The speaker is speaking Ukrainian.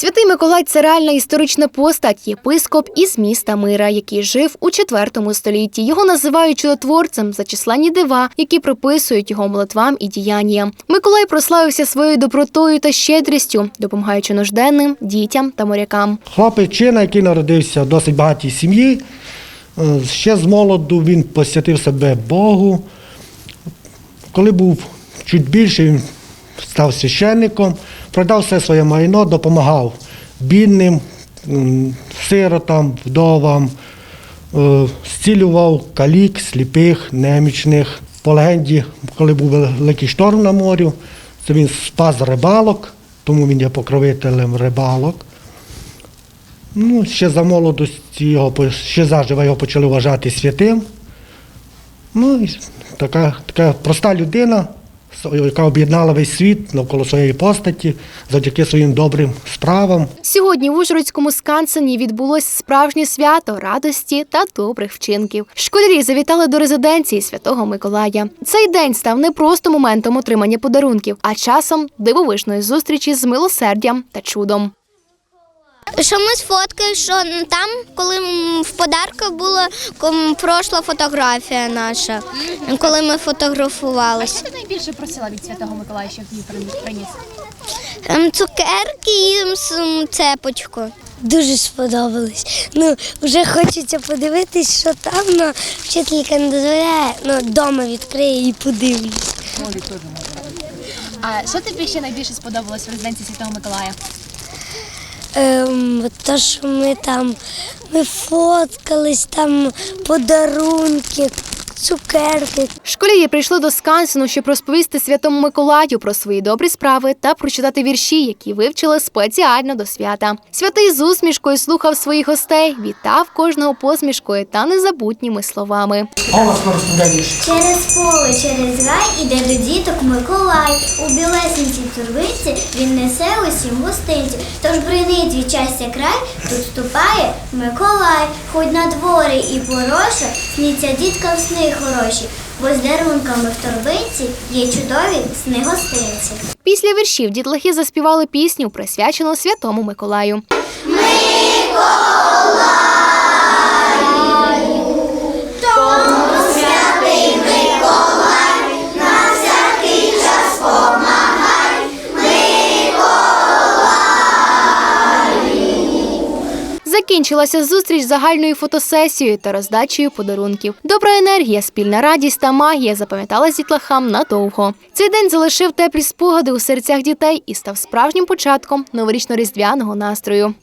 Святий Миколай це реальна історична постать, єпископ із міста Мира, який жив у IV столітті. Його називають чудотворцем за численні дива, які приписують його молитвам і діянням. Миколай прославився своєю добротою та щедрістю, допомагаючи нужденним, дітям та морякам. Хлопчина, який народився в досить багатій сім'ї, е, ще з молоду він посвятив себе Богу. Коли був чуть більший, він став священником, продав все своє майно, допомагав бідним, сиротам, вдовам, е, зцілював калік, сліпих, немічних. По легенді, коли був великий шторм на морю, це він спас рибалок, тому він є покровителем рибалок. Ну, ще за молодості його ще заживо його почали вважати святим. Ну, така, така проста людина, яка об'єднала весь світ навколо своєї постаті завдяки своїм добрим справам. Сьогодні в Ужгородському скансені відбулось справжнє свято радості та добрих вчинків. Школярі завітали до резиденції святого Миколая. Цей день став не просто моментом отримання подарунків, а часом дивовижної зустрічі з милосердям та чудом. Що ми сфоткали, що там, коли в подарках була пройшла фотографія наша, коли ми фотографувалися. Що ти найбільше просила від Святого Миколая, щоб їй приніс? Ем, Цукерки і цепочку. Дуже сподобалось. Ну, вже хочеться подивитись, що там, ну, вчителька не дозволяє, ну, вдома відкриє і подивлюсь. А що тобі ще найбільше сподобалось в резиденції Святого Миколая? Ем, то, ми там ми фоткались, там подарунки, цукерки. Школярі прийшли до скансену, щоб розповісти святому Миколаю про свої добрі справи та прочитати вірші, які вивчили спеціально до свята. Святий з усмішкою слухав своїх гостей, вітав кожного посмішкою та незабутніми словами. Через поле, через гай іде до діток Миколай. У білесенькій турбиці він несе усім гостинцю. Тож бринить від щастя край, тут ступає Миколай. Хоч на дворі і пороша, сніться діткам сни хороші, бо з дарунками в торбинці є чудові снигостинці. Після віршів дітлахи заспівали пісню, присвячену святому Миколаю. Закінчилася зустріч загальною фотосесією та роздачею подарунків. Добра енергія, спільна радість та магія запам'яталась дітлахам надовго. Цей день залишив теплі спогади у серцях дітей і став справжнім початком новорічно-різдвяного настрою.